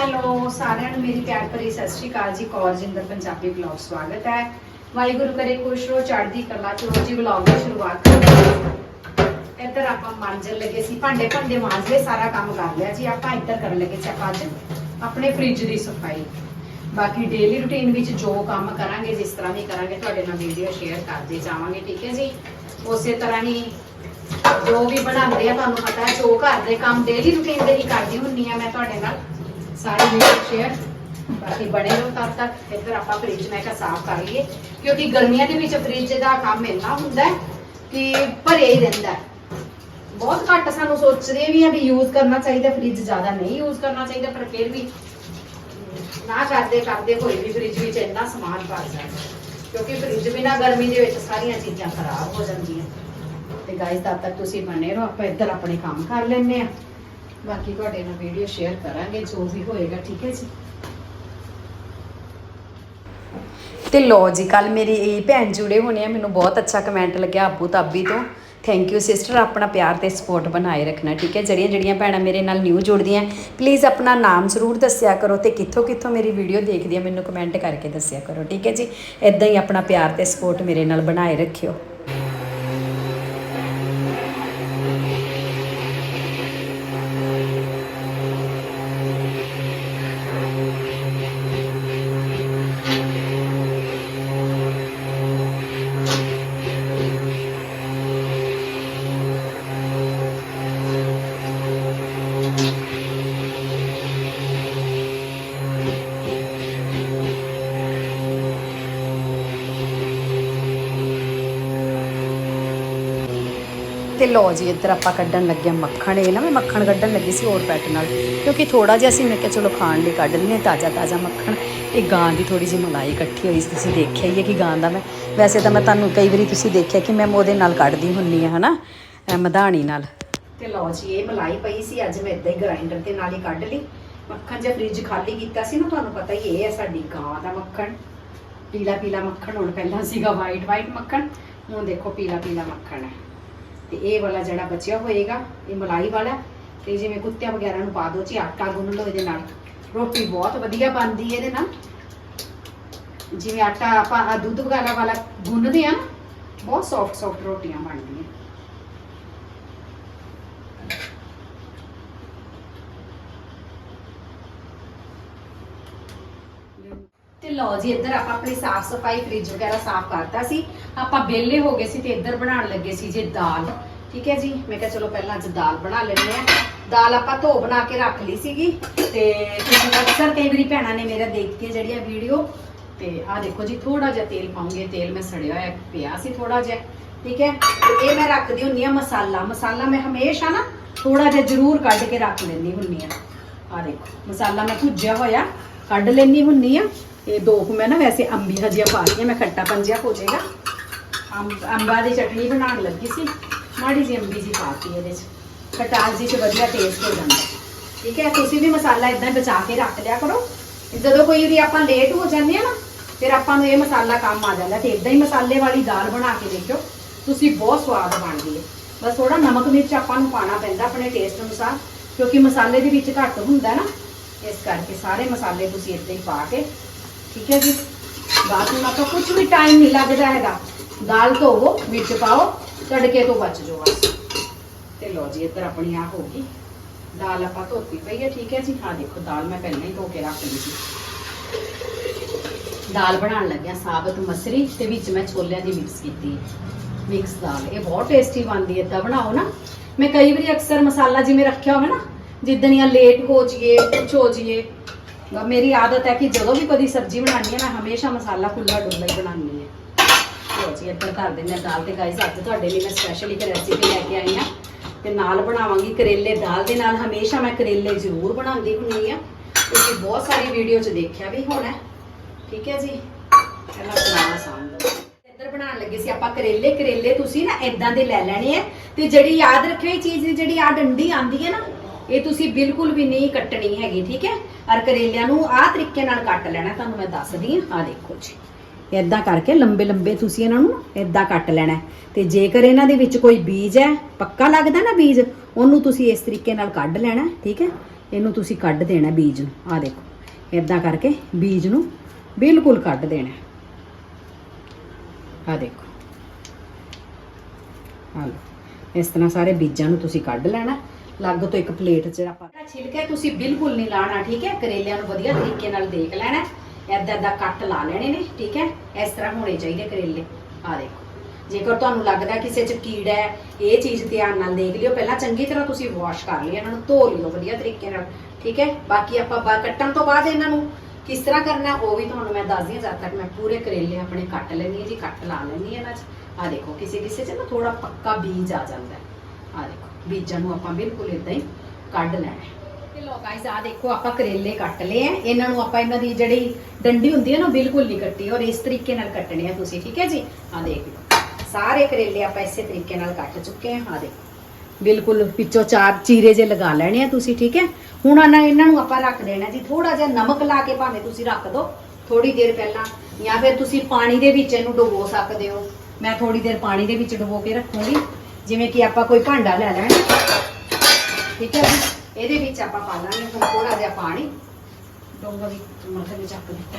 Hello, ਸਾਰਿਆਂ ਨੂੰ ਮੇਰੀ ਪਿਆਰ ਭਰੀ ਸਤਿ ਸ਼੍ਰੀ ਅਕਾਲ ਜੀ। ਕੌਰਜਿੰਦਰ ਪੰਜਾਬੀ ਬਲੌਗ ਸਵਾਗਤ ਹੈ। ਵਾਹਿਗੁਰੂ ਕਰੇ ਖੁਸ਼ ਰਹੋ, ਚੜ੍ਹਦੀ ਕਲਾ ਚ ਰੋਜੀ ਬਲੌਗ ਦੀ ਸ਼ੁਰੂਆਤ ਕਰਦੇ ਇੱਧਰ ਆਪਾਂ ਮਾਂਜਣ ਲੱਗੇ ਸੀ, ਭਾਂਡੇ ਭਾਂਡੇ ਮਾਂਜ ਸਾਰਾ ਕੰਮ ਕਰ ਲਿਆ ਜੀ। ਆਪਾਂ ਇੱਧਰ ਕਰਨ ਲੱਗੇ ਸੀ ਆਪਾਂ ਅੱਜ, ਆਪਣੇ ਫ੍ਰਿਜ ਦੀ ਸਫ਼ਾਈ। ਬਾਕੀ ਡੇਲੀ ਰੁਟੀਨ ਵਿੱਚ ਜੋ ਕੰਮ ਕਰਾਂਗੇ, ਜਿਸ ਤਰ੍ਹਾਂ ਵੀ ਕਰਾਂਗੇ, ਤੁਹਾਡੇ ਨਾਲ ਵੀਡੀਓ ਸ਼ੇਅਰ ਕਰਦੇ ਜਾਵਾਂਗੇ, ਠੀਕ ਹੈ ਜੀ? ਉਸੇ ਤਰ੍ਹਾਂ ਹੀ ਜੋ ਵੀ ਬਣਾਉਂਦੇ ਆ, ਤੁਹਾਨੂੰ ਪਤਾ ਜੋ ਘਰ ਦੇ ਕੰਮ ਡੇਲੀ ਰੁਟੀਨ ਦੇ ਹੀ ਕਰਦੀ ਹੁੰਨੀ ਆ ਮੈਂ ਤੁਹਾਡੇ ਨਾਲ। ਸਾਰੀ ਵੀਡੀਓ ਸ਼ੇਅਰ ਬਾਕੀ ਬਣੇ ਰਹੋ ਤਦ ਤੱਕ। ਇੱਧਰ ਆਪਾਂ ਫ੍ਰਿਜ ਮੈਂ ਕਿਹਾ ਸਾਫ਼ ਕਰ ਲਈਏ, ਕਿਉਂਕਿ ਗਰਮੀਆਂ ਦੇ ਵਿੱਚ ਫ੍ਰਿਜ ਦਾ ਕੰਮ ਇੰਨਾ ਹੁੰਦਾ ਹੈ ਕਿ ਭਰਿਆ ਹੀ ਰਹਿੰਦਾ ਹੈ। ਬਹੁਤ ਘੱਟ ਸਾਨੂੰ ਸੋਚਦੇ ਵੀ ਆ ਵੀ ਯੂਜ਼ ਕਰਨਾ ਚਾਹੀਦਾ ਫ੍ਰਿਜ ਜ਼ਿਆਦਾ ਨਹੀਂ ਯੂਜ਼ ਕਰਨਾ ਚਾਹੀਦਾ, ਪਰ ਫਿਰ ਵੀ ਨਾ ਕਰਦੇ ਕਰਦੇ ਹੋਏ ਵੀ ਫ੍ਰਿਜ ਵਿੱਚ ਇੰਨਾ ਸਮਾਨ ਭਰ ਜਾਂਦਾ ਕਿਉਂਕਿ ਫ੍ਰਿਜ ਬਿਨਾ ਗਰਮੀ ਦੇ ਵਿੱਚ ਸਾਰੀਆਂ ਚੀਜ਼ਾਂ ਖਰਾਬ ਹੋ ਜਾਂਦੀਆਂ। ਤੇ ਗਾਇਸ ਤਦ ਤੱਕ ਤੁਸੀਂ ਬਣੇ ਰਹੋ, ਆਪਾਂ ਇੱਧਰ ਆਪਣੇ ਕੰਮ ਕਰ ਲੈਂਦੇ ਆ ਬਾਕੀ ਤੁਹਾਡੇ ਨਾਲ ਵੀਡੀਓ ਸ਼ੇਅਰ ਕਰਾਂਗੇ, ਜੋ ਵੀ ਹੋਏਗਾ, ਠੀਕ ਹੈ ਜੀ? ਤੇ ਲੋ ਜੀ ਕੱਲ ਮੇਰੀ ਇਹ ਭੈਣ ਜੁੜੇ ਹੋਣੇ ਆ, ਮੈਨੂੰ ਬਹੁਤ ਅੱਛਾ ਕਮੈਂਟ ਲੱਗਿਆ ਆਬੂ ਤਾਬੀ ਤੋਂ। ਥੈਂਕ ਯੂ ਸਿਸਟਰ ਆਪਣਾ ਪਿਆਰ ਤੇ ਸਪੋਰਟ ਬਣਾਏ ਰੱਖਣਾ, ਠੀਕ ਹੈ? ਜਿਹੜੀਆਂ ਜਿਹੜੀਆਂ ਭੈਣਾਂ ਮੇਰੇ ਨਾਲ ਨਿਊ ਜੁੜਦੀਆਂ ਪਲੀਜ਼ ਆਪਣਾ ਨਾਮ ਜ਼ਰੂਰ ਦੱਸਿਆ ਕਰੋ ਤੇ ਕਿੱਥੋਂ ਕਿੱਥੋਂ ਮੇਰੀ ਵੀਡੀਓ ਦੇਖਦੀਆਂ, ਮੈਨੂੰ ਕਮੈਂਟ ਕਰਕੇ ਦੱਸਿਆ ਕਰੋ, ਠੀਕ ਹੈ ਜੀ? ਇਦਾਂ ਹੀ ਆਪਣਾ ਪਿਆਰ ਤੇ ਸਪੋਰਟ ਮੇਰੇ ਨਾਲ ਬਣਾਏ ਰੱਖਿਓ। ਤੇ ਲੋ ਜੀ, ਇੱਧਰ ਆਪਾਂ ਕੱਢਣ ਲੱਗੇ ਮੱਖਣ। ਇਹ ਨਾ ਮੈਂ ਮੱਖਣ ਕੱਢਣ ਲੱਗੀ ਸੀ ਹੋਰ ਪੈਟ ਨਾਲ, ਕਿਉਂਕਿ ਥੋੜਾ ਜਿਹਾ ਸੀ ਮੈਂ ਕਿਹਾ ਚਲੋ ਖਾਣ ਲਈ ਕੱਢ ਲੈਂਦੇ ਹਾਂ ਤਾਜ਼ਾ ਤਾਜ਼ਾ ਮੱਖਣ। ਇਹ ਗਾਂ ਦੀ ਥੋੜੀ ਜਿਹੀ ਮਲਾਈ ਇਕੱਠੀ ਹੋਈ ਸੀ, ਤੁਸੀਂ ਦੇਖਿਆ ਹੀ ਹੈ ਕਿ ਗਾਂ ਦਾ ਮੈਂ, ਵੈਸੇ ਤਾਂ ਮੈਂ ਤੁਹਾਨੂੰ ਕਈ ਵਾਰੀ ਤੁਸੀਂ ਦੇਖਿਆ ਕਿ ਮੈਂ ਉਹਦੇ ਨਾਲ ਕੱਢਦੀ ਹੁੰਨੀ ਆ ਹਨਾ? ਮਧਾਣੀ ਨਾਲ। ਤੇ ਲਓ ਜੀ, ਇਹ ਮਲਾਈ ਪਈ ਸੀ, ਅੱਜ ਮੈਂ ਇਦਾਂ ਹੀ ਗ੍ਰਾਈਂਡਰ ਦੇ ਨਾਲ ਹੀ ਕੱਢ ਲਈ। ਮੱਖਣ ਜੇ ਫ੍ਰਿਜ ਖਾਲੀ ਕੀਤਾ ਸੀ ਨਾ, ਤੁਹਾਨੂੰ ਪਤਾ ਹੀ ਇਹ ਹੈ ਸਾਡੀ ਗਾਂ ਦਾ ਮੱਖਣ। ਪੀਲਾ ਪੀਲਾ ਮੱਖਣ, ਹੁਣ ਪਹਿਲਾਂ ਸੀਗਾ ਵਾਈਟ ਵਾਈਟ ਮੱਖਣ, ਹੁਣ ਦੇਖੋ ਪੀਲਾ ਪੀਲਾ ਮੱਖਣ ਹੈ। ਤੇ ਇਹ ਵਾਲਾ ਜਿਹੜਾ ਬਚਿਆ ਹੋਏਗਾ, ਇਹ ਮਲਾਈ ਵਾਲਾ ਤੇ ਜਿਵੇਂ ਕੁੱਤਿਆਂ ਵਗੈਰਾ ਨੂੰ ਪਾ ਦਿਓ ਜੀ, ਆਟਾ ਗੁੰਨ ਲਓ ਇਹਦੇ ਨਾਲ। ਰੋਟੀ ਬਹੁਤ ਵਧੀਆ ਬਣਦੀ ਹੈ ਇਹਦੇ ਨਾਲ। ਜਿਵੇਂ ਆਟਾ ਆਪਾਂ ਦੁੱਧ ਵਗੈਰਾ ਵਾਲਾ ਗੁੰਨਦੇ ਆ ਬਹੁਤ ਸੌਫਟ ਸੌਫਟ ਰੋਟੀਆਂ ਬਣਦੀਆਂ। ਤੇ ਲਓ ਜੀ, ਇੱਧਰ ਆਪਾਂ ਆਪਣੀ ਸਾਫ਼ ਸਫ਼ਾਈ ਫ੍ਰਿਜ ਵਗੈਰਾ ਸਾਫ਼ ਕਰਤਾ ਸੀ। ਆਪਾਂ ਵਿਹਲੇ ਹੋ ਗਏ ਸੀ ਤੇ ਇੱਧਰ ਬਣਾਉਣ ਲੱਗੇ ਸੀ ਜੇ ਦਾਲ। ਠੀਕ ਹੈ ਜੀ? ਮੈਂ ਕਿਹਾ ਚਲੋ ਪਹਿਲਾਂ ਅੱਜ ਦਾਲ ਬਣਾ ਲੈਂਦੇ ਆ ਦਾਲ ਆਪਾਂ ਧੋ ਬਣਾ ਕੇ ਰੱਖ ਲਈ ਸੀਗੀ ਤੇ ਤੁਸੀਂ ਅਕਸਰ ਕਈ ਵਾਰੀ ਭੈਣਾਂ ਨੇ ਮੇਰਾ ਦੇਖ ਕੇ ਜਿਹੜੀਆਂ ਵੀਡੀਓ। ਤੇ ਆਹ ਦੇਖੋ ਜੀ ਥੋੜਾ ਜਿਹਾ ਤੇਲ ਪਾਉਂਗੇ। ਤੇਲ ਮੈਂ ਸੜਿਆ ਹੋਇਆ, ਪਿਆ ਸੀ ਥੋੜਾ ਜਿਹਾ। ਠੀਕ ਹੈ? ਇਹ ਮੈਂ ਰੱਖਦੀ ਹੁੰਨੀ ਆ ਮਸਾਲਾ। ਮਸਾਲਾ ਮੈਂ ਹਮੇਸ਼ਾ ਨਾ ਥੋੜਾ ਜਿਹਾ ਜ਼ਰੂਰ ਕੱਢ ਕੇ ਰੱਖ ਲੈਂਦੀ ਹੁੰਨੀ ਆ ਆ ਦੇਖੋ, ਮਸਾਲਾ ਮੈਂ ਭੁੱਜਿਆ ਹੋਇਆ, ਕੱਢ ਲੈਂਦੀ ਹੁੰਨੀ ਆ ਇਹ ਦੋ ਕੁ ਮੈਂ ਨਾ ਵੈਸੇ ਅੰਬੀਆਂ ਜਿਹਾ ਪਾ ਰਹੀ ਮੈਂ ਖੱਟਾ ਪੰਜਿਆ ਹੋ ਜਾਏਗਾ। ਅੰਬ, ਅੰਬਾ ਦੀ ਚਟਨੀ ਬਣਾਉਣ ਲੱਗੀ ਸੀ, ਮਾੜੀ ਜਿਹੀ ਅੰਬੀ ਜੀ ਪਾਤੀ ਇਹਦੇ ਚ। ਖਟਾਸ ਜੀ ਚ ਵਧੀਆ ਟੇਸਟ ਹੋ ਜਾਂਦਾ। ਠੀਕ ਹੈ, ਤੁਸੀਂ ਵੀ ਮਸਾਲਾ ਇਦਾਂ ਬਚਾ ਕੇ ਰੱਖ ਲਿਆ ਕਰੋ। ਜਦੋਂ ਕੋਈ ਵੀ ਆਪਾਂ ਲੇਟ ਹੋ ਜਾਂਦੇ ਆ ਨਾ, ਫਿਰ ਆਪਾਂ ਨੂੰ ਇਹ ਮਸਾਲਾ ਕੰਮ ਆ ਜਾਂਦਾ। ਤੇ ਇਦਾਂ ਹੀ ਮਸਾਲੇ ਵਾਲੀ ਦਾਲ ਬਣਾ ਕੇ ਦੇਖਿਓ, ਤੁਸੀਂ ਬਹੁਤ ਸਵਾਦ ਬਣਦੀ ਹੈ। ਬਸ ਥੋੜਾ ਨਮਕ ਮਿਰਚ ਆਪਾਂ ਨੂੰ ਪਾਣਾ ਪੈਂਦਾ ਆਪਣੇ ਟੇਸਟ ਅਨੁਸਾਰ, ਕਿਉਂਕਿ ਮਸਾਲੇ ਦੇ ਵਿੱਚ ਘੱਟ ਹੁੰਦਾ ਨਾ। ਇਸ ਕਰਕੇ ਸਾਰੇ ਮਸਾਲੇ ਤੁਸੀਂ ਇੱਦਾਂ ਹੀ ਪਾ ਕੇ ਠੀਕ ਹੈ ਜੀ ਬਾਅਦ ਨੂੰ ਆਪਾਂ ਕੁਝ ਵੀ ਟਾਈਮ ਨਹੀਂ ਲੱਗਦਾ ਹੈਗਾ ਦਾਲ ਧੋਵੋ ਵਿੱਚ ਪਾਓ ਤੜਕੇ ਤੋਂ ਬਚ ਜਾਓ ਬਸ ਤੇ ਲਓ ਜੀ ਇੱਧਰ ਆਪਣੀ ਆ ਹੋ ਗਈ ਦਾਲ ਆਪਾਂ ਧੋਤੀ ਪਈ ਹੈ ਠੀਕ ਹੈ ਜੀ ਹਾਂ ਦੇਖੋ ਦਾਲ ਮੈਂ ਪਹਿਲਾਂ ਹੀ ਧੋ ਕੇ ਰੱਖ ਲਈ ਸੀ ਦਾਲ ਬਣਾਉਣ ਲੱਗਿਆ ਸਾਬਤ ਮਸਰੀ ਤੇ ਵਿੱਚ ਮੈਂ ਛੋਲਿਆਂ ਦੀ ਮਿਕਸ ਕੀਤੀ ਮਿਕਸ ਦਾਲ ਇਹ ਬਹੁਤ ਟੇਸਟੀ ਬਣਦੀ ਹੈ ਇਦਾਂ ਬਣਾਓ ਨਾ ਮੈਂ ਕਈ ਵਾਰੀ ਅਕਸਰ ਮਸਾਲਾ ਜਿਵੇਂ ਰੱਖਿਆ ਹੋਵੇ ਨਾ ਜਿੱਦਣ ਜਾਂ ਲੇਟ ਹੋ ਜਾਈਏ ਕੁਛ ਹੋ ਜਾਈਏ ਬ- ਮੇਰੀ ਆਦਤ ਹੈ ਕਿ ਜਦੋਂ ਵੀ ਕਦੀ ਸਬਜ਼ੀ ਬਣਾਉਣੀ ਹੈ, ਮੈਂ ਹਮੇਸ਼ਾ ਮਸਾਲਾ ਖੁੱਲਾ ਡੁੱਲਾ ਹੀ ਬਣਾਉਂਦੀ ਹੈ। ਲਓ ਜੀ, ਇੱਧਰ ਕਰ ਦਿੰਦੇ ਹਾਂ ਦਾਲ ਤੇ ਗਾਈਸ ਅੱਜ ਤੁਹਾਡੇ ਲਈ ਮੈਂ ਸਪੈਸ਼ਲ ਇੱਕ ਰੈਸਿਪੀ ਲੈ ਕੇ ਆਈ ਹਾਂ। ਤੇ ਨਾਲ ਬਣਾਵਾਂਗੀ ਕਰੇਲੇ ਦਾਲ ਦੇ ਨਾਲ। ਹਮੇਸ਼ਾ ਮੈਂ ਕਰੇਲੇ ਜ਼ਰੂਰ ਬਣਾਉਂਦੀ ਹੁੰਦੀ ਆ ਤੁਸੀਂ ਬਹੁਤ ਸਾਰੀ ਵੀਡੀਓ 'ਚ ਦੇਖਿਆ ਵੀ ਹੋਣਾ ਠੀਕ ਹੈ ਜੀ? ਪਹਿਲਾਂ ਬਣਾਉਣਾ ਆਸਾਨ ਇੱਧਰ ਬਣਾਉਣ ਲੱਗੇ ਸੀ ਆਪਾਂ ਕਰੇਲੇ। ਕਰੇਲੇ ਤੁਸੀਂ ਨਾ ਇਦਾਂ ਦੇ ਲੈ ਲੈਣੇ ਆ। ਤੇ ਜਿਹੜੀ ਯਾਦ ਰੱਖਿਓ, ਇਹ ਚੀਜ਼ ਜਿਹੜੀ ਆ ਡੰਡੀ ਆਂਦੀ ਹੈ ਨਾ ਇਹ ਤੁਸੀਂ ਬਿਲਕੁਲ ਵੀ ਨਹੀਂ ਕੱਟਣੀ ਹੈਗੀ, ਠੀਕ ਹੈ? ਔਰ ਕਰੇਲਿਆਂ ਨੂੰ ਆਹ ਤਰੀਕੇ ਨਾਲ ਕੱਟ ਲੈਣਾ, ਤੁਹਾਨੂੰ ਮੈਂ ਦੱਸਦੀ ਹਾਂ। ਆ ਦੇਖੋ ਜੀ। ਇਦਾਂ ਕਰਕੇ ਲੰਬੇ ਲੰਬੇ ਤੁਸੀਂ ਇਹਨਾਂ ਨੂੰ ਇਦਾਂ ਕੱਟ ਲੈਣਾ ਹੈ। ਤੇ ਜੇਕਰ ਇਹਨਾਂ ਦੇ ਵਿੱਚ ਕੋਈ ਬੀਜ ਹੈ, ਪੱਕਾ ਲੱਗਦਾ ਨਾ ਬੀਜ, ਉਹਨੂੰ ਤੁਸੀਂ ਇਸ ਤਰੀਕੇ ਨਾਲ ਕੱਢ ਲੈਣਾ ਠੀਕ ਹੈ? ਇਹਨੂੰ ਤੁਸੀਂ ਕੱਢ ਦੇਣਾ ਬੀਜ ਨੂੰ। ਆ ਦੇਖੋ। ਇਦਾਂ ਕਰਕੇ ਬੀਜ ਨੂੰ ਬਿਲਕੁਲ ਕੱਢ ਦੇਣਾ ਆ ਦੇਖੋ। ਆ ਲਓ। ਇਸ ਤਰ੍ਹਾਂ ਸਾਰੇ ਬੀਜਾਂ ਨੂੰ ਤੁਸੀਂ ਕੱਢ ਲੈਣਾ ਅਲੱਗ ਤੋਂ ਇੱਕ ਪਲੇਟ 'ਚ ਆਪਾਂ। ਛਿਲਕੇ ਤੁਸੀਂ ਬਿਲਕੁਲ ਨਹੀਂ ਲਾਣਾ, ਠੀਕ ਹੈ? ਕਰੇਲਿਆਂ ਨੂੰ ਵਧੀਆ ਤਰੀਕੇ ਨਾਲ ਦੇਖ ਲੈਣਾ। ਐਦਾਂ ਐਦਾਂ ਕੱਟ ਲਾ ਲੈਣੇ ਨੇ, ਠੀਕ ਹੈ? ਇਸ ਤਰ੍ਹਾਂ ਹੋਣੇ ਚਾਹੀਦੇ ਕਰੇਲੇ। ਆ ਦੇਖੋ। ਜੇਕਰ ਤੁਹਾਨੂੰ ਲੱਗਦਾ ਕਿਸੇ 'ਚ ਕੀੜਾ ਹੈ, ਇਹ ਚੀਜ਼ ਧਿਆਨ ਨਾਲ ਦੇਖ ਲਿਓ। ਪਹਿਲਾਂ ਚੰਗੀ ਤਰ੍ਹਾਂ ਤੁਸੀਂ ਵਾਸ਼ ਕਰ ਲਿਓ, ਇਹਨਾਂ ਨੂੰ ਧੋ ਲਿਓ ਵਧੀਆ ਤਰੀਕੇ ਨਾਲ, ਠੀਕ ਹੈ? ਬਾਕੀ ਆਪਾਂ ਬਾ ਕੱਟਣ ਤੋਂ ਬਾਅਦ ਇਹਨਾਂ ਨੂੰ ਕਿਸ ਤਰ੍ਹਾਂ ਕਰਨਾ, ਉਹ ਵੀ ਤੁਹਾਨੂੰ ਮੈਂ ਦੱਸਦੀ ਹਾਂ। ਜਦ ਤੱਕ ਮੈਂ ਪੂਰੇ ਕਰੇਲੇ ਆਪਣੇ ਕੱਟ ਲੈਣੀ ਹੈ ਜੀ, ਕੱਟ ਲਾ ਲੈਣੀ ਹੈ ਇਹਨਾਂ 'ਚ। ਆ ਦੇਖੋ ਕਿਸੇ ਕਿਸੇ 'ਚ ਨਾ ਥੋੜਾ ਪੱਕਾ ਬੀਜ ਆ ਜਾਂਦਾ ਹੈ। ਆ ਦੇਖੋ। ਬੀਜਾਂ ਨੂੰ ਆਪਾਂ ਬਿਲਕੁਲ ਇਦਾਂ ਹੀ ਕੱਢ ਲੈਣਾ ਤੇ ਲੋ ਗਾਇਸ ਆ ਦੇਖੋ, ਆਪਾਂ ਕਰੇਲੇ ਕੱਟ ਲਏ ਆ। ਇਹਨਾਂ ਨੂੰ ਆਪਾਂ ਇਹਨਾਂ ਦੀ ਜਿਹੜੀ ਡੰਡੀ ਹੁੰਦੀ ਹੈ ਨਾ ਬਿਲਕੁਲ ਨਹੀਂ ਕੱਟੀ। ਔਰ ਇਸ ਤਰੀਕੇ ਨਾਲ ਕੱਟਣੇ ਆ ਤੁਸੀਂ, ਠੀਕ ਹੈ ਜੀ? ਆ ਦੇਖ ਲਓ। ਸਾਰੇ ਕਰੇਲੇ ਆਪਾਂ ਇਸੇ ਤਰੀਕੇ ਨਾਲ ਕੱਟ ਚੁੱਕੇ ਆ। ਆ ਦੇਖੋ। ਬਿਲਕੁਲ ਵਿੱਚੋਂ ਚਾਰ ਚੀਰੇ ਜੇ ਲਗਾ ਲੈਣੇ ਆ ਤੁਸੀਂ, ਠੀਕ ਹੈ? ਹੁਣ ਇਹਨਾਂ ਇਹਨਾਂ ਨੂੰ ਆਪਾਂ ਰੱਖ ਦੇਣਾ ਜੀ। ਥੋੜਾ ਜਿਹਾ ਨਮਕ ਲਾ ਕੇ ਭਾਵੇਂ ਤੁਸੀਂ ਰੱਖ ਦਿਓ ਥੋੜੀ ਦੇਰ ਪਹਿਲਾਂ। ਜਾਂ ਫਿਰ ਤੁਸੀਂ ਪਾਣੀ ਦੇ ਵਿੱਚ ਇਹਨੂੰ ਡੁਬੋ ਸਕਦੇ ਹੋ। ਮੈਂ ਥੋੜੀ ਦੇਰ ਪਾਣੀ ਦੇ ਵਿੱਚ ਡੁਬੋ ਕੇ ਰੱਖੂੰਗੀ। ਜਿਵੇਂ ਕਿ ਆਪਾਂ ਕੋਈ ਭਾਂਡਾ ਲੈ ਲੈਣਾ ਠੀਕ ਹੈ ਜੀ ਇਹਦੇ ਵਿੱਚ ਆਪਾਂ ਪਾ ਲਾਂਗੇ ਹੁਣ ਥੋੜਾ ਜਿਹਾ ਪਾਣੀ ਡੋਂਗਾ ਵੀ ਮਤਲਬ ਚੱਕ ਦਿੱਤਾ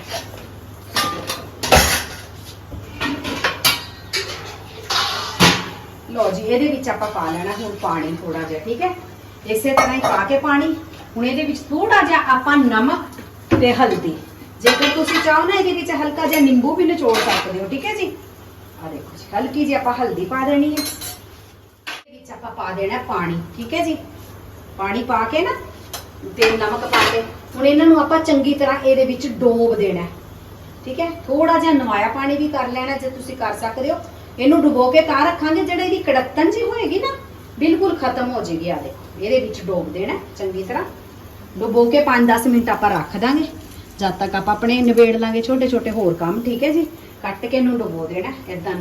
ਲਓ ਜੀ ਇਹਦੇ ਵਿੱਚ ਆਪਾਂ ਪਾ ਲੈਣਾ ਹੁਣ ਪਾਣੀ ਥੋੜਾ ਜਿਹਾ ਠੀਕ ਹੈ ਇਸੇ ਤਰ੍ਹਾਂ ਹੀ ਪਾ ਕੇ ਪਾਣੀ ਹੁਣ ਇਹਦੇ ਵਿੱਚ ਥੋੜਾ ਜਿਹਾ ਆਪਾਂ ਨਮਕ ਤੇ ਹਲਦੀ ਜੇਕਰ ਤੁਸੀਂ ਚਾਹੋ ਨਾ ਇਹਦੇ ਵਿੱਚ ਹਲਕਾ ਜਿਹਾ ਨਿੰਬੂ ਵੀ ਨਿਚੋੜ ਸਕਦੇ ਹੋ ਠੀਕ ਹੈ ਜੀ ਆ ਦੇਖੋ ਜੀ ਹਲਕੀ ਜਿਹੀ ਆਪਾਂ ਹਲਦੀ ਪਾ ਦੇਣੀ ਹੈ ਇਹਦੇ ਵਿੱਚ ਆਪਾਂ ਪਾ ਦੇਣਾ ਪਾਣੀ, ਠੀਕ ਹੈ ਜੀ? ਪਾਣੀ ਪਾ ਕੇ ਨਾ ਤੇ ਨਮਕ ਪਾ ਕੇ, ਹੁਣ ਇਹਨਾਂ ਨੂੰ ਆਪਾਂ ਚੰਗੀ ਤਰ੍ਹਾਂ ਇਹਦੇ ਵਿੱਚ ਡੋਬ ਦੇਣਾ ਠੀਕ ਹੈ? ਥੋੜਾ ਜਿਹਾ ਨਵਾਇਆ ਪਾਣੀ ਵੀ ਕਰ ਲੈਣਾ, ਜੇ ਤੁਸੀਂ ਕਰ ਸਕਦੇ ਹੋ। ਇਹਨੂੰ ਡੁਬੋ ਕੇ ਤਾਂ ਰੱਖਾਂਗੇ, ਜਿਹੜੇ ਇਹਦੀ ਕੜੱਤਨ ਜੀ ਹੋਏਗੀ ਨਾ, ਬਿਲਕੁਲ ਖਤਮ ਹੋ ਜੇਗੀ ਆ ਦੇਖੋ, ਇਹਦੇ ਵਿੱਚ ਡੋਬ ਦੇਣਾ ਚੰਗੀ ਤਰ੍ਹਾਂ। ਡੁਬੋ ਕੇ 5-10 ਮਿੰਟ ਆਪਾਂ ਰੱਖ ਦਾਂਗੇ। ਜਦ ਤੱਕ ਆਪਾਂ ਆਪਣੇ ਨਿਬੇੜ ਲਾਂਗੇ ਛੋਟੇ ਛੋਟੇ ਹੋਰ ਕੰਮ, ਠੀਕ ਹੈ ਜੀ? ਕੱਟ ਕੇ ਇਹਨੂੰ ਡੁਬੋ ਦੇਣਾ ਇਦਾਂ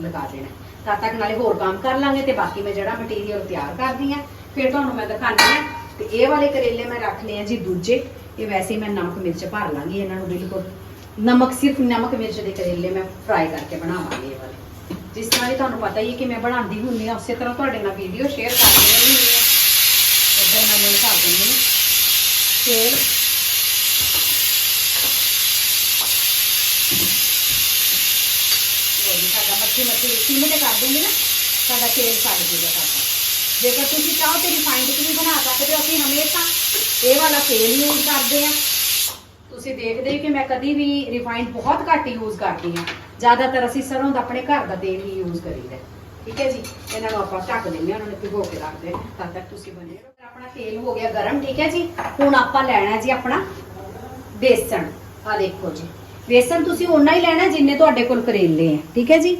ਲਗਾ ਦੇਣਾ ਤਦ ਤੱਕ ਨਾਲੇ ਹੋਰ ਕੰਮ ਕਰ ਲਾਂਗੇ ਤੇ ਬਾਕੀ ਮੈਂ ਜਿਹੜਾ ਮਟੀਰੀਅਲ ਤਿਆਰ ਕਰਦੀ ਆ ਫਿਰ ਤੁਹਾਨੂੰ ਮੈਂ ਦਿਖਾਉਂਦੀ ਆ ਤੇ ਇਹ ਵਾਲੇ ਕਰੇਲੇ ਮੈਂ ਰੱਖ ਲਏ ਆ ਜੀ ਦੂਜੇ। ਇਹ ਵੈਸੇ ਮੈਂ ਨਮਕ ਮਿਰਚ ਭਰ ਲਾਂਗੀ, ਇਹਨਾਂ ਨੂੰ ਬਿਲਕੁਲ ਨਮਕ, ਸਿਰਫ ਨਮਕ ਮਿਰਚ ਦੇ ਕਰੇਲੇ ਮੈਂ ਫਰਾਈ ਕਰਕੇ ਬਣਾਵਾਂਗੀ ਇਹ ਵਾਲੇ। ਜਿਸ ਤਰ੍ਹਾਂ ਕਿ ਤੁਹਾਨੂੰ ਪਤਾ ਹੀ ਹੈ ਕਿ ਮੈਂ ਬਣਾਉਂਦੀ ਹੁੰਦੀ ਆ ਉਸੇ ਤਰ੍ਹਾਂ ਤੁਹਾਡੇ ਨਾਲ ਵੀਡੀਓ ਸ਼ੇਅਰ ਕਰਦੀ ਰਹਿੰਦੀ ਹਾਂ। ਇੱਧਰ ਮੈਂ ਲੂਣ ਦਿੰਦੀ ਹਾਂ। ਤੇਲ ਲਓ ਜੀ ਸਾਡਾ ਮੱਛੀ ਮੱਛੀ ਤੇ ਕਰ ਦੂੰਗੀ ਨਾ, ਸਾਡਾ ਤੇਲ ਛੱਡ ਜੂਗਾ ਸਾਡਾ। ਜੇਕਰ ਤੁਸੀਂ ਚਾਹੋ ਤੇ ਰਿਫਾਈਨਡ ਵੀ ਬਣਾ ਸਕਦੇ ਹੋ, ਅਸੀਂ ਹਮੇਸ਼ਾ ਇਹ ਵਾਲਾ ਤੇਲ ਯੂਜ਼ ਕਰਦੇ ਆ ਤੁਸੀਂ ਦੇਖਦੇ ਕਿ ਮੈਂ ਕਦੀ ਵੀ ਰਿਫਾਈਨਡ ਬਹੁਤ ਘੱਟ ਯੂਜ਼ ਕਰਦੀ ਹਾਂ। ਜ਼ਿਆਦਾਤਰ ਅਸੀਂ ਸਰੋਂ ਦਾ ਆਪਣੇ ਘਰ ਦਾ ਤੇਲ ਹੀ ਯੂਜ਼ ਕਰੀਦਾ ਠੀਕ ਹੈ ਜੀ? ਇਹਨਾਂ ਨੂੰ ਆਪਾਂ ਢੱਕ ਦਿੰਦੇ ਹਾਂ, ਉਹਨਾਂ ਨੂੰ ਭਿਗੋ ਕੇ ਰੱਖਦੇ ਹਾਂ। ਤਦ ਤੱਕ ਤੁਸੀਂ ਬਣੇ ਆਪਣਾ ਤੇਲ ਹੋ ਗਿਆ ਗਰਮ, ਠੀਕ ਹੈ ਜੀ? ਹੁਣ ਆਪਾਂ ਲੈਣਾ ਜੀ ਆਪਣਾ ਬੇਸਣ। ਆ ਦੇਖੋ ਜੀ। ਬੇਸਣ ਤੁਸੀਂ ਓਨਾ ਹੀ ਲੈਣਾ ਜਿੰਨੇ ਤੁਹਾਡੇ ਕੋਲ ਕਰੇਲੇ ਆ ਠੀਕ ਹੈ ਜੀ?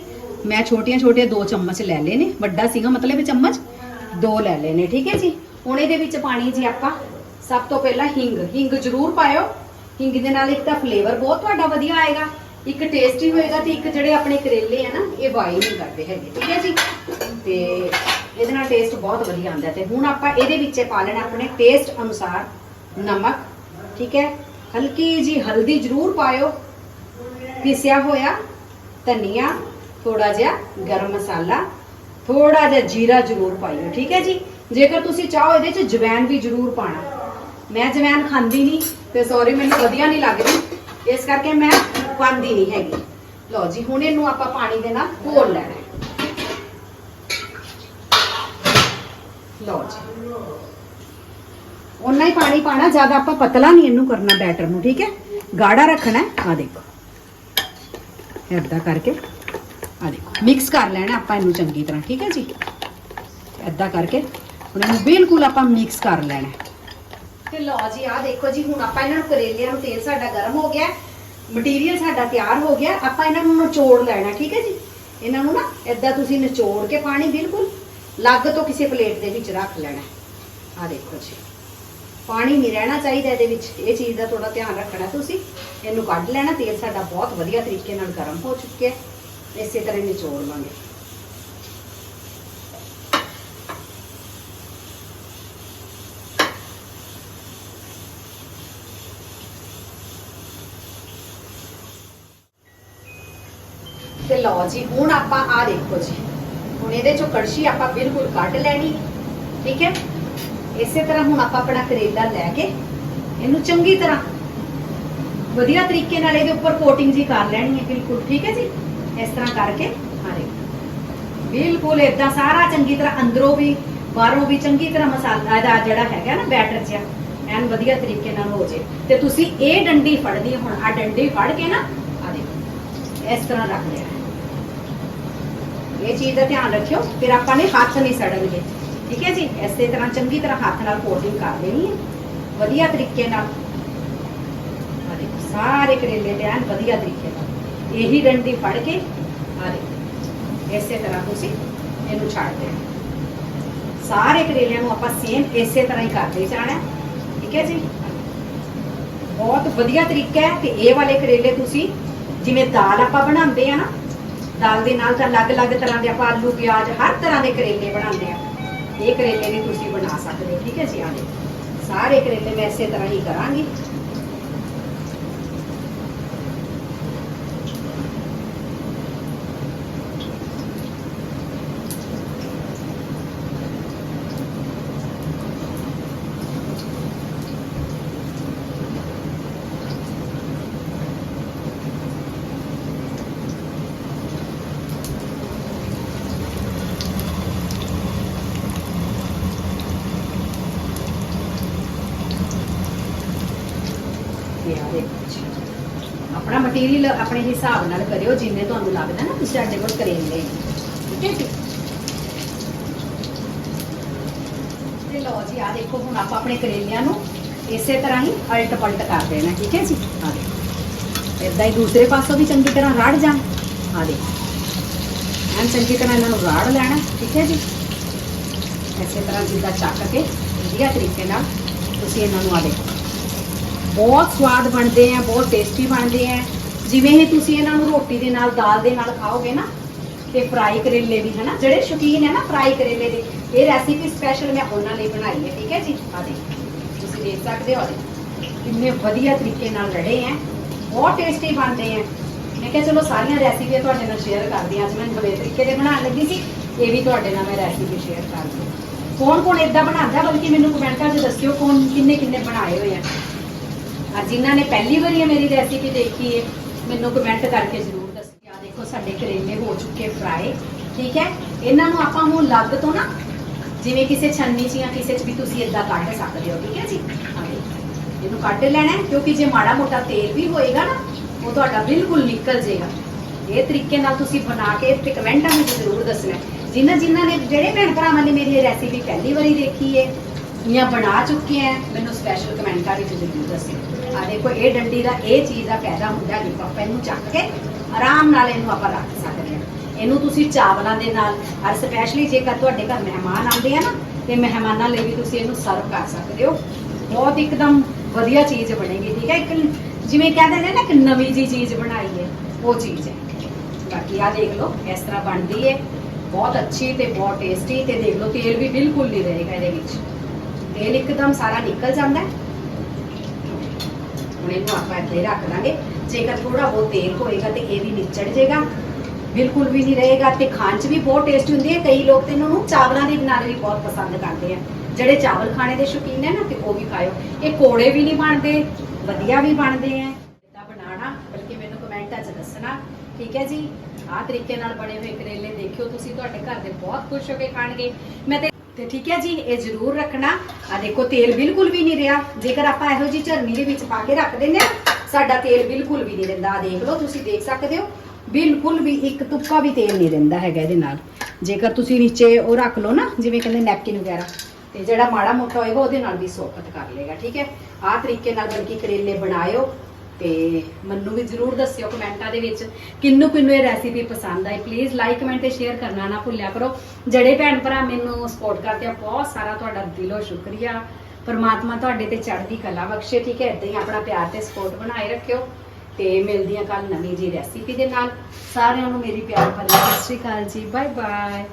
ਮੈਂ ਛੋਟੀਆਂ ਛੋਟੀਆਂ ਦੋ ਚਮਚ ਲੈ ਲਏ ਨੇ, ਵੱਡਾ ਸੀਗਾ ਮਤਲਬ ਇਹ ਚਮਚ, ਦੋ ਲੈ ਲਏ ਨੇ, ਠੀਕ ਹੈ ਜੀ? ਹੁਣ ਇਹਦੇ ਵਿੱਚ ਪਾਣੀ ਜੀ ਆਪਾਂ ਸਭ ਤੋਂ ਪਹਿਲਾਂ ਹਿੰਗ ਹਿੰਗ ਜ਼ਰੂਰ ਪਾਇਓ। ਹਿੰਗ ਦੇ ਨਾਲ ਇੱਕ ਤਾਂ ਫਲੇਵਰ ਬਹੁਤ ਤੁਹਾਡਾ ਵਧੀਆ ਆਏਗਾ, ਇੱਕ ਟੇਸਟੀ ਹੋਏਗਾ ਤੇ ਇੱਕ ਜਿਹੜੇ ਆਪਣੇ ਕਰੇਲੇ ਆ ਨਾ, ਇਹ ਵਾਈ ਨਹੀਂ ਕਰਦੇ ਹੈਗੇ, ਠੀਕ ਹੈ ਜੀ? ਤੇ ਇਹਦੇ ਨਾਲ ਟੇਸਟ ਬਹੁਤ ਵਧੀਆ ਆਉਂਦਾ ਤੇ ਹੁਣ ਆਪਾਂ ਇਹਦੇ ਵਿੱਚ ਪਾ ਲੈਣਾ ਆਪਣੇ ਟੇਸਟ ਅਨੁਸਾਰ ਨਮਕ, ਠੀਕ ਹੈ? ਹਲਕੀ ਜੀ ਹਲਦੀ ਜ਼ਰੂਰ ਪਾਇਓ। ਪਿਸਿਆ ਹੋਇਆ ਧਨੀਆ ਥੋੜਾ ਜਿਹਾ ਗਰਮ ਮਸਾਲਾ, ਥੋੜਾ ਜਿਹਾ ਜੀਰਾ ਜ਼ਰੂਰ ਪਾਇਓ, ਠੀਕ ਹੈ ਜੀ? ਜੇਕਰ ਤੁਸੀਂ ਚਾਹੋ ਇਹਦੇ ਚ ਜਵੈਨ ਵੀ ਜ਼ਰੂਰ ਪਾਣਾ। ਮੈਂ ਜਵੈਨ ਖਾਂਦੀ ਨਹੀਂ ਤੇ ਸੌਰੀ ਮੈਨੂੰ ਵਧੀਆ ਨਹੀਂ ਲੱਗਦੀ। ਇਸ ਕਰਕੇ ਮੈਂ ਪਾਉਂਦੀ ਨਹੀਂ ਹੈਗੀ। ਲਓ ਜੀ, ਹੁਣ ਇਹਨੂੰ ਆਪਾਂ ਪਾਣੀ ਦੇ ਨਾਲ ਘੋਲ ਲੈਣਾ ਲਓ ਜੀ। ਉਨਾ ਹੀ ਪਾਣੀ ਪਾਣਾ, ਜ਼ਿਆਦਾ ਆਪਾਂ ਪਤਲਾ ਨਹੀਂ ਇਹਨੂੰ ਕਰਨਾ ਬੈਟਰ ਨੂੰ, ਠੀਕ ਹੈ? ਗਾੜਾ ਰੱਖਣਾ ਆ ਦੇਖੋ। ਏਦਾਂ ਕਰਕੇ। ਆ ਦੇਖੋ ਮਿਕਸ ਕਰ ਲੈਣਾ ਆਪਾਂ ਇਹਨੂੰ ਚੰਗੀ ਤਰ੍ਹਾਂ, ਠੀਕ ਹੈ ਜੀ? ਏਦਾਂ ਕਰਕੇ ਹੁਣ ਇਹਨੂੰ ਬਿਲਕੁਲ ਆਪਾਂ ਮਿਕਸ ਕਰ ਲੈਣਾ ਤੇ ਲਓ ਜੀ ਆ ਦੇਖੋ ਜੀ, ਹੁਣ ਆਪਾਂ ਇਹਨਾਂ ਨੂੰ ਕਰੇਲਿਆਂ ਨੂੰ ਤੇਲ ਸਾਡਾ ਗਰਮ ਹੋ ਗਿਆ ਮਟੀਰੀਅਲ ਸਾਡਾ ਤਿਆਰ ਹੋ ਗਿਆ, ਆਪਾਂ ਇਹਨਾਂ ਨੂੰ ਨਿਚੋੜ ਲੈਣਾ, ਠੀਕ ਹੈ ਜੀ? ਇਹਨਾਂ ਨੂੰ ਨਾ ਏਦਾਂ ਤੁਸੀਂ ਨਿਚੋੜ ਕੇ ਪਾਣੀ ਬਿਲਕੁਲ ਲੱਗ ਤੋਂ ਕਿਸੇ ਪਲੇਟ ਦੇ ਵਿੱਚ ਰੱਖ ਲੈਣਾ ਆ ਦੇਖੋ ਜੀ, ਪਾਣੀ ਨਹੀਂ ਰਹਿਣਾ ਚਾਹੀਦਾ ਇਹਦੇ ਵਿੱਚ, ਇਹ ਚੀਜ਼ ਦਾ ਥੋੜਾ ਧਿਆਨ ਰੱਖਣਾ ਤੁਸੀਂ। ਇਹਨੂੰ ਕੱਢ ਲੈਣਾ, ਤੇਲ ਸਾਡਾ ਬਹੁਤ ਵਧੀਆ ਤਰੀਕੇ ਨਾਲ ਗਰਮ ਹੋ ਚੁੱਕਿਆ ਹੈ। ਇਸੇ ਤਰ੍ਹਾਂ ਨਿਚੋੜ ਲਾਂਗੇ। ਤੇ ਲਓ ਜੀ, ਹੁਣ ਆਪਾਂ ਆ ਦੇਖੋ ਜੀ। ਹੁਣ ਇਹਦੇ ਚੋਂ ਕੜਛੀ ਆਪਾਂ ਬਿਲਕੁਲ ਕੱਢ ਲੈਣੀ, ਠੀਕ ਹੈ? ਇਸੇ ਤਰ੍ਹਾਂ ਹੁਣ ਆਪਾਂ ਆਪਣਾ ਕਰੇਲਾ ਲੈ ਕੇ ਇਹਨੂੰ ਚੰਗੀ ਤਰ੍ਹਾਂ ਵਧੀਆ ਤਰੀਕੇ ਨਾਲ ਇਹਦੇ ਉੱਪਰ ਕੋਟਿੰਗ ਜੀ ਕਰ ਲੈਣੀ ਹੈ ਬਿਲਕੁਲ, ਠੀਕ ਹੈ ਜੀ? ਇਸ ਤਰ੍ਹਾਂ ਕਰਕੇ ਹਾਂ ਬਿਲਕੁਲ ਇਦਾਂ ਸਾਰਾ ਚੰਗੀ ਤਰ੍ਹਾਂ ਅੰਦਰੋਂ ਵੀ, ਬਾਹਰੋਂ ਵੀ ਚੰਗੀ ਤਰ੍ਹਾਂ ਮਸਾਲਾ ਇਹਦਾ ਜਿਹੜਾ ਹੈਗਾ ਨਾ ਬੈਟਰ ਜਿਹਾ, ਐਨ ਵਧੀਆ ਤਰੀਕੇ ਨਾਲ ਹੋ ਜੇ। ਤੇ ਤੁਸੀਂ ਇਹ ਡੰਡੀ ਫੜਨੀ ਹੁਣ ਆ ਡੰਡੀ ਫੜ ਕੇ ਨਾ, ਆ ਦੇਖੋ, ਇਸ ਤਰ੍ਹਾਂ ਰੱਖ ਲਿਆ। ਇਹ ਚੀਜ਼ ਦਾ ਧਿਆਨ ਰੱਖਿਓ, ਫਿਰ ਆਪਾਂ ਨੇ ਹੱਥ ਨਹੀਂ ਸੜਨਗੇ। ਠੀਕ ਹੈ ਜੀ? ਇਸੇ ਤਰ੍ਹਾਂ ਚੰਗੀ ਤਰ੍ਹਾਂ ਹੱਥ ਨਾਲ ਕੋਟਿੰਗ ਕਰ ਦੇਣੀ ਹੈ ਵਧੀਆ ਤਰੀਕੇ ਨਾਲ। ਦੇਖੋ, ਸਾਰੇ ਕਰੇਲੇ ਤੇ ਐਨ ਵਧੀਆ ਤਰੀਕੇ ਨਾਲ। ਇਹੀ ਡੰਡੀ ਫੜ ਕੇ ਆ ਦੇਖੋ ਇਸੇ ਤਰ੍ਹਾਂ ਤੁਸੀਂ ਇਹਨੂੰ ਛੱਡ ਦੇਣਾ ਸਾਰੇ ਕਰੇਲਿਆਂ ਨੂੰ ਆਪਾਂ ਸੇਮ ਇਸੇ ਤਰ੍ਹਾਂ ਹੀ ਕਰਦੇ ਜਾਣਾ ਠੀਕ ਹੈ ਜੀ? ਬਹੁਤ ਵਧੀਆ ਤਰੀਕਾ ਹੈ ਤੇ ਇਹ ਵਾਲੇ ਕਰੇਲੇ ਤੁਸੀਂ ਜਿਵੇਂ ਦਾਲ ਆਪਾਂ ਬਣਾਉਂਦੇ ਆ ਨਾ, ਦਾਲ ਦੇ ਨਾਲ ਤਾਂ ਅਲੱਗ-ਅਲੱਗ ਤਰ੍ਹਾਂ ਦੇ ਆਪਾਂ ਆਲੂ, ਪਿਆਜ਼, ਹਰ ਤਰ੍ਹਾਂ ਦੇ ਕਰੇਲੇ ਬਣਾਉਂਦੇ ਆ। ਇਹ ਕਰੇਲੇ ਵੀ ਤੁਸੀਂ ਬਣਾ ਸਕਦੇ ਹੋ। ਠੀਕ ਹੈ ਜੀ? ਆ ਸਾਰੇ ਕਰੇਲੇ ਮੈਂ ਇਸੇ ਤਰ੍ਹਾਂ ਹੀ ਕਰਾਂਗੀ। ਤੇ ਦੇਖੋ ਆਪਣਾ ਮਟੀਰੀਅਲ ਆਪਣੇ ਹਿਸਾਬ ਨਾਲ ਕਰਿਓ, ਜਿੰਨੇ ਤੁਹਾਨੂੰ ਲੱਗਦਾ ਨਾ ਤੁਸੀਂ ਸਾਡੇ ਕੋਲ ਕਰੇਲੇ ਠੀਕ ਹੈ ਜੀ? ਤੇ ਲਓ ਜੀ ਆ ਦੇਖੋ, ਹੁਣ ਆਪਾਂ ਆਪਣੇ ਕਰੇਲਿਆਂ ਨੂੰ ਇਸੇ ਤਰ੍ਹਾਂ ਹੀ ਅਲਟ ਪਲਟ ਕਰ ਦੇਣਾ, ਠੀਕ ਹੈ ਜੀ? ਆ ਦੇਖੋ। ਇਦਾਂ ਹੀ ਦੂਸਰੇ ਪਾਸੋਂ ਵੀ ਚੰਗੀ ਤਰ੍ਹਾਂ ਰੜ ਜਾਣ। ਆ ਦੇਖੋ। ਐਨ ਚੰਗੀ ਤਰ੍ਹਾਂ ਇਹਨਾਂ ਨੂੰ ਰਾੜ ਲੈਣਾ, ਠੀਕ ਹੈ ਜੀ? ਇਸੇ ਤਰ੍ਹਾਂ ਜਿੱਦਾਂ ਚੱਕ ਕੇ, ਵਧੀਆ ਤਰੀਕੇ ਨਾਲ ਤੁਸੀਂ ਇਹਨਾਂ ਨੂੰ ਆ ਦੇਖੋ। ਬਹੁਤ ਸਵਾਦ ਬਣਦੇ ਆ, ਬਹੁਤ ਟੇਸਟੀ ਬਣਦੇ ਆ। ਜਿਵੇਂ ਹੀ ਤੁਸੀਂ ਇਹਨਾਂ ਨੂੰ ਰੋਟੀ ਦੇ ਨਾਲ, ਦਾਲ ਦੇ ਨਾਲ ਖਾਓਗੇ ਨਾ, ਤੇ ਫਰਾਈ ਕਰੇਲੇ ਵੀ ਹਨਾ? ਜਿਹੜੇ ਸ਼ੌਕੀਨ ਹੈ ਨਾ ਫਰਾਈ ਕਰੇਲੇ ਦੇ, ਇਹ ਰੈਸਿਪੀ ਸਪੈਸ਼ਲ ਮੈਂ ਉਹਨਾਂ ਲਈ ਬਣਾਈ ਹੈ, ਠੀਕ ਹੈ ਜੀ? ਆ ਦੇਖੋ, ਤੁਸੀਂ ਦੇਖ ਸਕਦੇ ਹੋ ਕਿੰਨੇ ਵਧੀਆ ਤਰੀਕੇ ਨਾਲ ਰੜੇ ਆ, ਬਹੁਤ ਟੇਸਟੀ ਬਣਦੇ ਆ। ਮੈਂ ਕਿਹਾ ਚਲੋ ਸਾਰੀਆਂ ਰੈਸਿਪੀਆਂ ਤੁਹਾਡੇ ਨਾਲ ਸ਼ੇਅਰ ਕਰਦੀ ਹਾਂ, ਅੱਜ ਮੈਂ ਨਵੇਂ ਤਰੀਕੇ ਦੇ ਬਣਾਉਣ ਲੱਗੀ ਸੀ, ਇਹ ਵੀ ਤੁਹਾਡੇ ਨਾਲ ਮੈਂ ਰੈਸਿਪੀ ਸ਼ੇਅਰ ਕਰਦੀ ਕੌਣ ਕੌਣ ਇਦਾਂ ਬਣਾਉਂਦਾ, ਬਲਕਿ ਮੈਨੂੰ ਕਮੈਂਟਾਂ 'ਚ ਦੱਸਿਓ ਕੌਣ ਕਿੰਨੇ ਕਿੰਨੇ ਬਣਾਏ ਹੋਏ ਆ। ਆ ਜਿਨ੍ਹਾਂ ਨੇ ਪਹਿਲੀ ਵਾਰੀ ਇਹ ਮੇਰੀ ਰੈਸਿਪੀ ਦੇਖੀ ਹੈ ਮੈਨੂੰ ਕਮੈਂਟ ਕਰਕੇ ਜ਼ਰੂਰ ਦੱਸਿਓ ਆ ਦੇਖੋ, ਸਾਡੇ ਕਰੇਲੇ ਹੋ ਚੁੱਕੇ ਫਰਾਈ ਠੀਕ ਹੈ? ਇਹਨਾਂ ਨੂੰ ਆਪਾਂ ਹੁਣ ਲੱਗ ਤੋਂ ਨਾ, ਜਿਵੇਂ ਕਿਸੇ ਛੰਨੀ 'ਚ ਜਾਂ ਕਿਸੇ 'ਚ ਵੀ ਤੁਸੀਂ ਇਦਾਂ ਕੱਢ ਸਕਦੇ ਹੋ। ਠੀਕ ਹੈ ਜੀ? ਆ ਇਹਨੂੰ ਕੱਢ ਲੈਣਾ ਕਿਉਂਕਿ ਜੇ ਮਾੜਾ ਮੋਟਾ ਤੇਲ ਵੀ ਹੋਏਗਾ ਨਾ, ਉਹ ਤੁਹਾਡਾ ਬਿਲਕੁਲ ਨਿਕਲ ਜਾਏਗਾ ਇਹ ਤਰੀਕੇ ਨਾਲ ਤੁਸੀਂ ਬਣਾ ਕੇ ਤੇ ਕਮੈਂਟਾਂ ਵਿੱਚ ਜ਼ਰੂਰ ਦੱਸਣਾ ਜਿਨ੍ਹਾਂ ਜਿਨ੍ਹਾਂ ਨੇ, ਜਿਹੜੇ ਭੈਣ ਭਰਾਵਾਂ ਨੇ ਮੇਰੀ ਇਹ ਰੈਸਿਪੀ ਪਹਿਲੀ ਵਾਰੀ ਦੇਖੀ ਹੈ ਜਾਂ ਬਣਾ ਚੁੱਕੇ ਹੈ। ਮੈਨੂੰ ਸਪੈਸ਼ਲ ਕਮੈਂਟਾਂ ਵਿੱਚ ਜ਼ਰੂਰ ਦੱਸਿਓ। ਆ ਦੇਖੋ, ਇਹ ਡੰਡੀ ਦਾ, ਇਹ ਚੀਜ਼ ਦਾ ਫਾਇਦਾ ਹੁੰਦਾ ਨਹੀਂ। ਆਪਾਂ ਇਹਨੂੰ ਚੱਕ ਕੇ ਆਰਾਮ ਨਾਲ ਇਹਨੂੰ ਆਪਾਂ ਰੱਖ ਸਕਦੇ ਹਾਂ। ਇਹਨੂੰ ਤੁਸੀਂ ਚਾਵਲਾਂ ਦੇ ਨਾਲ, ਔਰ ਸਪੈਸ਼ਲੀ ਜੇਕਰ ਤੁਹਾਡੇ ਘਰ ਮਹਿਮਾਨ ਆਉਂਦੇ ਆ ਨਾ, ਤੇ ਮਹਿਮਾਨਾਂ ਲਈ ਵੀ ਤੁਸੀਂ ਇਹਨੂੰ ਸਰਵ ਕਰ ਸਕਦੇ ਹੋ। ਬਹੁਤ ਇੱਕਦਮ ਵਧੀਆ ਚੀਜ਼ ਬਣੇਗੀ, ਠੀਕ ਹੈ? ਇੱਕ ਜਿਵੇਂ ਕਹਿੰਦੇ ਨੇ ਨਾ, ਇੱਕ ਨਵੀਂ ਜੀ ਚੀਜ਼ ਬਣਾਈ ਹੈ, ਉਹ ਚੀਜ਼ ਹੈ। ਬਾਕੀ ਆ ਦੇਖ ਲਓ, ਇਸ ਤਰ੍ਹਾਂ ਬਣਦੀ ਹੈ। ਬਹੁਤ ਅੱਛੀ ਤੇ ਬਹੁਤ ਟੇਸਟੀ ਤੇ ਦੇਖ ਲਓ, ਤੇਲ ਵੀ ਬਿਲਕੁਲ ਨਹੀਂ ਰਹੇਗਾ ਇਹਦੇ ਵਿੱਚ। ਤੇਲ ਇੱਕਦਮ ਸਾਰਾ ਨਿਕਲ ਜਾਂਦਾ ਹੈ। ਹੁਣ ਇਹਨੂੰ ਆਪਾਂ ਇੱਥੇ ਰੱਖ ਦਾਂਗੇ ਜੇਕਰ ਥੋੜਾ ਬਹੁਤ ਤੇਲ ਹੋਏਗਾ ਤੇ ਇਹ ਵੀ ਨਿਚੜ ਜਾਏਗਾ, ਬਿਲਕੁਲ ਵੀ ਨਹੀਂ ਰਹੇਗਾ ਤੇ ਖਾਣ 'ਚ ਵੀ ਬਹੁਤ ਟੇਸਟੀ ਹੁੰਦੀ ਹੈ। ਕਈ ਲੋਕ ਤੇ ਇਹਨੂੰ ਚਾਵਲਾਂ ਦੇ ਨਾਲ ਵੀ ਬਹੁਤ ਪਸੰਦ ਕਰਦੇ ਆ। ਜਿਹੜੇ ਚਾਵਲ ਖਾਣੇ ਦੇ ਸ਼ੌਕੀਨ ਹੈ ਨਾ, ਤੇ ਉਹ ਵੀ ਖਾਓ ਇਹ ਕੋੜੇ ਵੀ ਨਹੀਂ ਬਣਦੇ, ਵਧੀਆ ਵੀ ਬਣਦੇ ਆ। ਇਦਾਂ ਬਣਾਣਾ ਬਲਕਿ ਮੈਨੂੰ ਕਮੈਂਟਾਂ 'ਚ ਦੱਸਣਾ, ਠੀਕ ਹੈ ਜੀ? ਆਹ ਤਰੀਕੇ ਨਾਲ ਬਣੇ ਹੋਏ ਕਰੇਲੇ ਦੇਖਿਓ ਤੁਸੀਂ, ਤੁਹਾਡੇ ਘਰ ਦੇ ਬਹੁਤ ਖੁਸ਼ ਹੋ ਕੇ ਖਾਣਗੇ। ਮੈਂ ਤੇ ਠੀਕ ਹੈ ਜੀ, ਇਹ ਜ਼ਰੂਰ ਰੱਖਣਾ। ਆ ਦੇਖੋ, ਤੇਲ ਬਿਲਕੁਲ ਵੀ ਨਹੀਂ ਰਿਹਾ। ਜੇਕਰ ਆਪਾਂ ਇਹੋ ਜੀ ਝਰਨੀ ਦੇ ਵਿੱਚ ਪਾ ਕੇ ਰੱਖ ਦਿੰਦੇ ਆ ਸਾਡਾ ਤੇਲ ਬਿਲਕੁਲ ਵੀ ਨਹੀਂ ਰਹਿੰਦਾ ਆ ਦੇਖ ਲਓ, ਤੁਸੀਂ ਦੇਖ ਸਕਦੇ ਹੋ, ਬਿਲਕੁਲ ਵੀ ਇੱਕ ਤੁਪਕਾ ਵੀ ਤੇਲ ਨਹੀਂ ਰਹਿੰਦਾ ਹੈਗਾ ਇਹਦੇ ਨਾਲ। ਜੇਕਰ ਤੁਸੀਂ ਨੀਚੇ ਉਹ ਰੱਖ ਲਓ ਨਾ, ਜਿਵੇਂ ਕਹਿੰਦੇ ਨੈਪਕਿਨ ਵਗੈਰਾ, ਤੇ ਜਿਹੜਾ ਮਾੜਾ ਮੋਟਾ ਹੋਏਗਾ, ਉਹਦੇ ਨਾਲ ਵੀ ਸੋਖਤ ਕਰ ਲੇਗਾ ਠੀਕ ਹੈ? ਆਹ ਤਰੀਕੇ ਨਾਲ ਬਲਕਿ ਕਰੇਲੇ ਬਣਾਇਓ ਤੇ ਮੈਨੂੰ ਵੀ ਜਰੂਰ ਦੱਸਿਓ ਕਮੈਂਟਾਂ ਦੇ ਵਿੱਚ ਕਿੰਨੂੰ ਕਿੰਨੂੰ ਇਹ ਰੈਸਿਪੀ ਪਸੰਦ ਆਈ। ਪਲੀਜ਼ ਲਾਈਕ ਕਮੈਂਟ ਤੇ ਸ਼ੇਅਰ ਕਰਨਾ ਨਾ ਭੁੱਲਿਆ ਕਰੋ। ਜਿਹੜੇ ਭੈਣ ਭਰਾ ਮੈਨੂੰ ਸਪੋਰਟ ਕਰਦੇ ਆ, ਬਹੁਤ ਸਾਰਾ ਤੁਹਾਡਾ ਦਿਲੋਂ ਸ਼ੁਕਰੀਆ। ਪਰਮਾਤਮਾ ਤੁਹਾਡੇ ਤੇ ਚੜ੍ਹਦੀ ਕਲਾ ਬਖਸ਼ੇ, ਠੀਕ ਹੈ? ਇਦਾਂ ਹੀ ਆਪਣਾ ਪਿਆਰ ਤੇ ਸਪੋਰਟ ਬਣਾਏ ਰੱਖਿਓ ਤੇ ਮਿਲਦੀਆਂ ਕੱਲ ਨਵੀਂ ਜੀ ਰੈਸਿਪੀ ਦੇ ਨਾਲ। ਸਾਰਿਆਂ ਨੂੰ ਮੇਰੀ ਪਿਆਰ ਭਰੀ ਸਤਿ ਸ਼੍ਰੀ ਅਕਾਲ ਜੀ। Bye bye